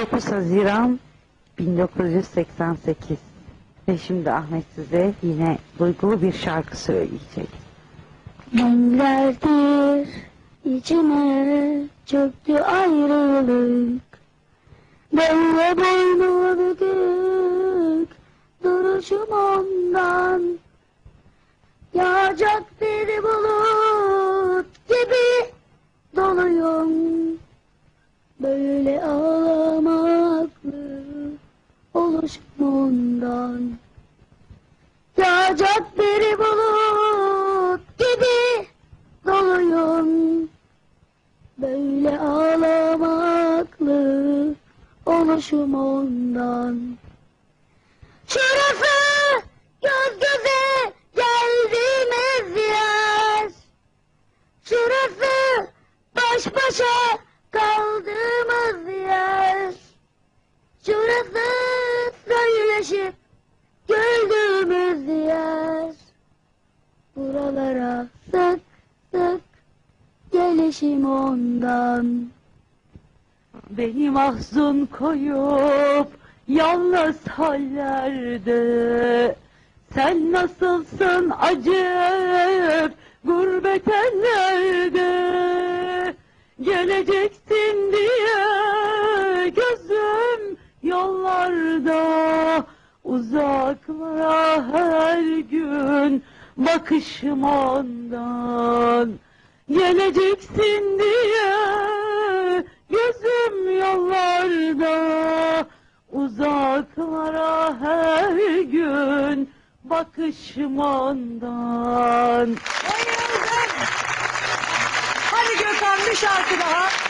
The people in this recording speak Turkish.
9 Haziran 1988 ve şimdi Ahmet size yine duygulu bir şarkı söyleyecek. Günlerdir içime çöktü ayrılık. Böyle boynu duruşum ondan. Yağacak bir bulut gibi doluyum. Böyle ağlamaklı oluşum ondan Yağacak bir bulut gibi doluyum. Böyle ağlamaklı oluşum ondan. Şurası göz göze geldiğimiz yer Şurası baş başa kaldığımız söyleşip güldüğümüz yer. Buralara sık sık gelişim ondan. Beni mahzun koyup yalnız hallerde. Sen nasılsın acep gurbet ellerde Geleceksin diye gözüm yollarda Uzaklara her gün bakışım ondan Geleceksin diye gözüm yollarda Uzaklara her gün bakışım ondan. Hadi Gökhan bir şarkı daha.